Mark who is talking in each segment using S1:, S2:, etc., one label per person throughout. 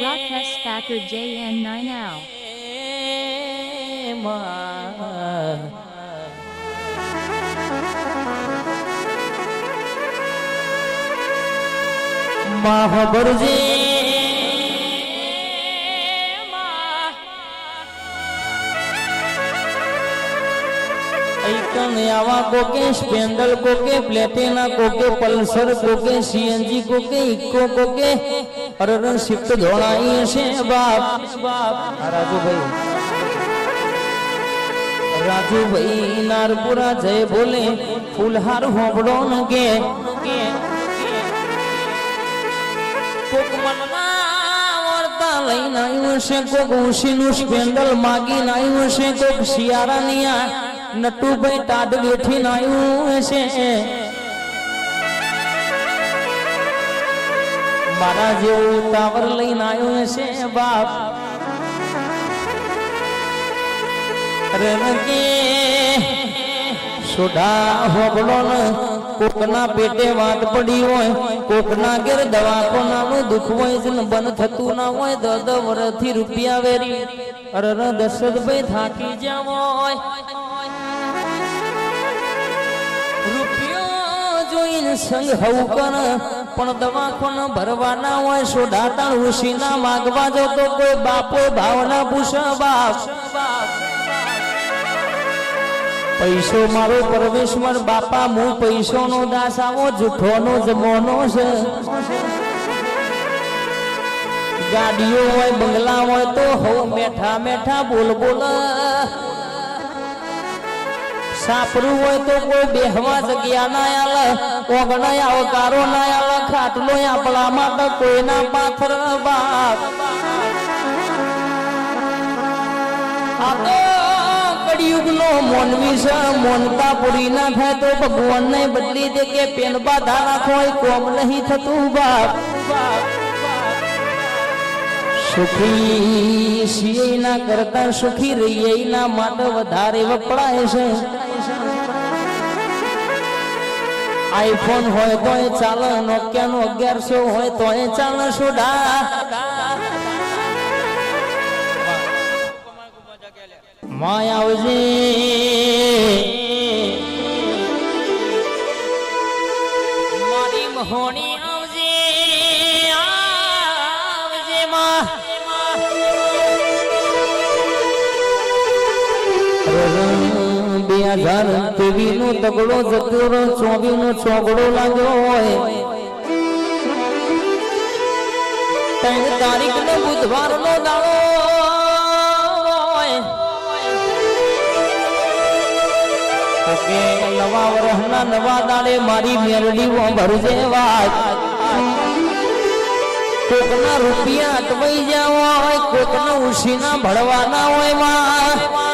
S1: Rock Hess Thacker
S2: JN9L. Mahabharata. કને આવા કોકે સ્પેન્ડલ કોકે પ્લેટિના કોકે પલ્સર કોકે સીએનજી કોકે ઇકો કોકે અરર શિફ્ટ ધોળાઈ હશે બાપ બાપ રાજુભાઈ રાજુભાઈ નારપુરા જય બોલે ફૂલહાર હોબડો ન કે કોક મનમાં વર્તા લઈને આવ્યું છે કોક ઉશીનું સ્પેન્ડલ માગીને આવ્યું છે કોક શિયાળાની આ નટુભાઈ ટાઢ વેઠી નાયું છે મારા જેવું ટાવર લઈને આવ્યું છે બાપ. રણકે સોડા હોબળો ને કોકના પેટે વાત પડી હોય, કોકના ઘેર દવાખાનાનું દુઃખ હોય છે બંધ થતું ના હોય દસ વર્ષથી રૂપિયા વેરી. અરે દશરથભાઈ થાકી જાવ હોય સંગ હવું કર પણ દવાખાના ભરવાના હોય સોઢા તાણ ઉશીના માગવા જો તો કોઈ બાપો ભાવના પૂછ બાપ. પૈસો મારો પરમેશ્વર, બાપા હું પૈસો નો દાસ આવો જૂઠો નો જમોનો છે. ગાડીઓ હોય, બંગલા હોય તો હવ મેઠા મેઠા બોલ બોલ. સાપરું હોય તો કોઈ બેહવા જગ્યા ના આલે ઓગણા આવકારો ના આલે, ખાટલો આપણા માટે કોઈના પાથર બાપ આ તો કળિયુગનો મોનવી છે, મોનતા પૂરી ના થાય તો ભગવાન ને બદલી દે કે પેન બાધા રાખો એ કોમ નહીં થતું બાપ. સુખી છીએ ના કરતા સુખી રહીએ ના માટે વધારે વપરાય છે. આઈફોન હોય તો એ ચાલે નોકિયા નો અગિયારસો હોય તો એ હજાર નો તગડો જતો રહ્યો ચોવીસ નો ચોગડો લાગ્યો હોય. ત્રણ તારીખ નો બુધવાર નો દાડો નવા વર્ષના નવા દાડે મારી મેરડી ભરજે વાત. કોકના રૂપિયા અટવાઈ જવા હોય, કોકના ઉશીના ભળવાના હોયમાં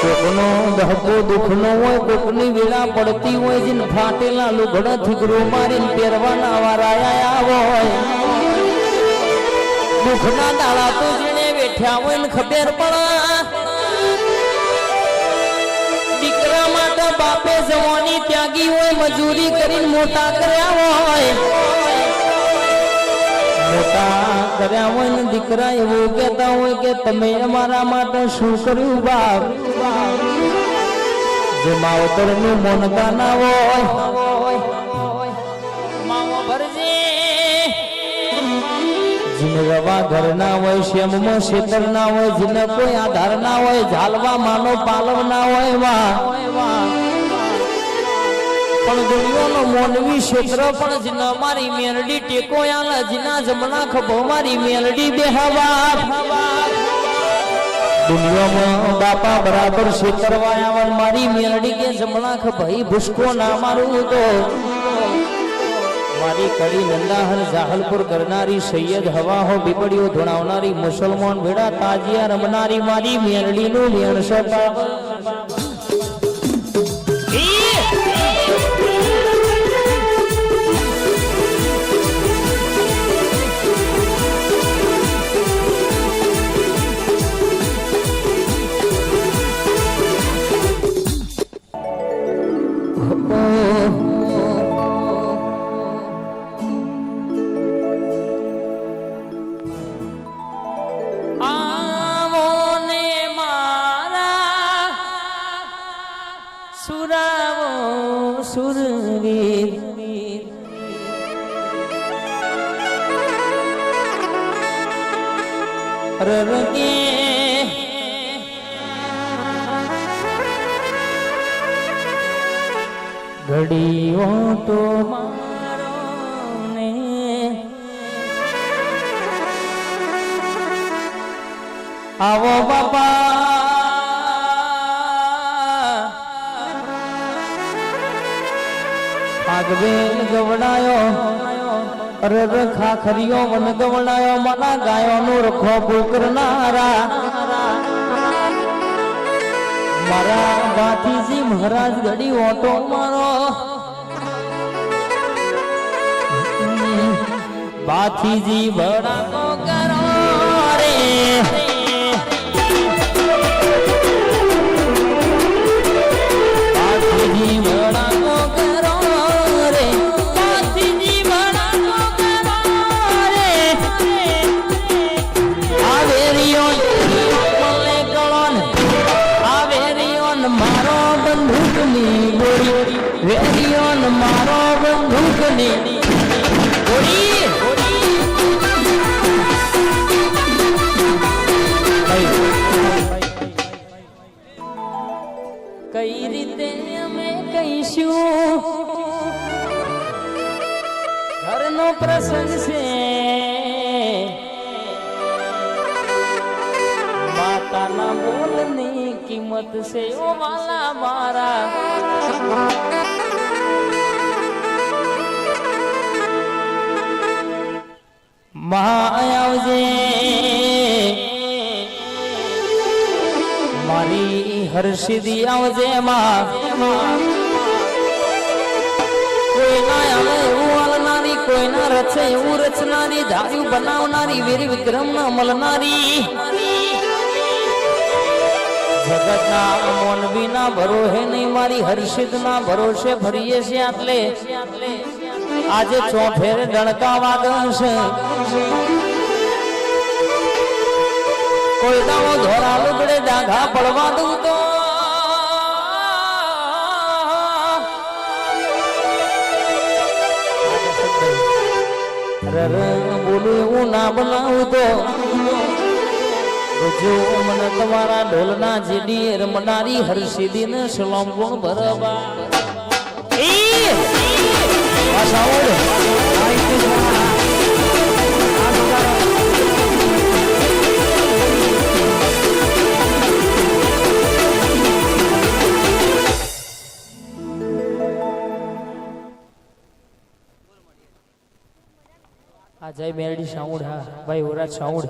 S2: કોકનો દહકો દુઃખનો હોય, કોકની વેળા પડતી હોય, જેને ફાટેલા લુગડા થીગરો મારીને પહેરવાના વારાયા હોય. દુઃખના દાડા તો જેને બેઠ્યા હોય ને ખબર પડે. દીકરા માટે બાપે જવાની ત્યાગી હોય, મજૂરી કરીને મોટા કર્યા હોય. મોટા હોય ને દીકરા એવું કહેતા હોય કે તમે અમારા માટે શું કર્યું બાપ? જે માવતરનું મોનતા ના હોય ઘર ના હોય શ્યામમાં શેતર ના હોય, જીને કોઈ આધાર ના હોય, ઝાલવા માનો પાલવ ના હોય વા પણ દુનિયાનો મોનવી ક્ષેત્ર પણ જીને મારી મેલડી ટેકો આલા જીના જમણા ખભો મારી મેલડી બેહવા. દુનિયામાં બાપા બરાબર ક્ષેત્રવાયા મારી મેલડી કે જમણા ખભાઈ ભૂસકો ના મારું તો. મારી કડી નંદાહર જાહલપુર કરનારી સૈયદ હવા હો બીપડીઓ ધોણાવનારી મુસલમાન ભેડા તાજિયા રમનારી મારી મેરડીનું મેણ રરગે ઘડીઓ તો મારો ને આવો બાપા. આગવેલ ગવડાયો. અરે રે ખાખરીઓ વન ગવણાયો મના ગાયો નું રખો કરનારા મારા બાથીજી મહારાજ ગડી ઓટો મારો. બાથીજી બડાકો કરો મારો ગોળી કઈ રીતે અમે કહીશું ઘરનો છે માતાના બોલની કિંમત છે મારા. આવજે મારી હર્ષિદી આવજે માં કોઈ આવે એવું હાલનારી કોઈ રચે એવું રચનારી ધાર્યું બનાવનારી, વીર વિક્રમ ના મળનારી. ભરોહે નહીં, મારી હર્ષિદ ના ભરોસે ફરીએ છે આટલે. આજે ચોફેર દણકાવા વાગશે કોઈ દાવો ધોરા લુગડે ડાઘા પડવા દઉં તો. રર બોલું એવું ના બનાવું તો. મને તમારા ઢોલના જેડી રમનારી હર્ષિદી ને સલામ ગુણ ભરવા. આ જય મેરડી સાઉન્ડ હા. ભાઈ ઓરા સાઉન્ડ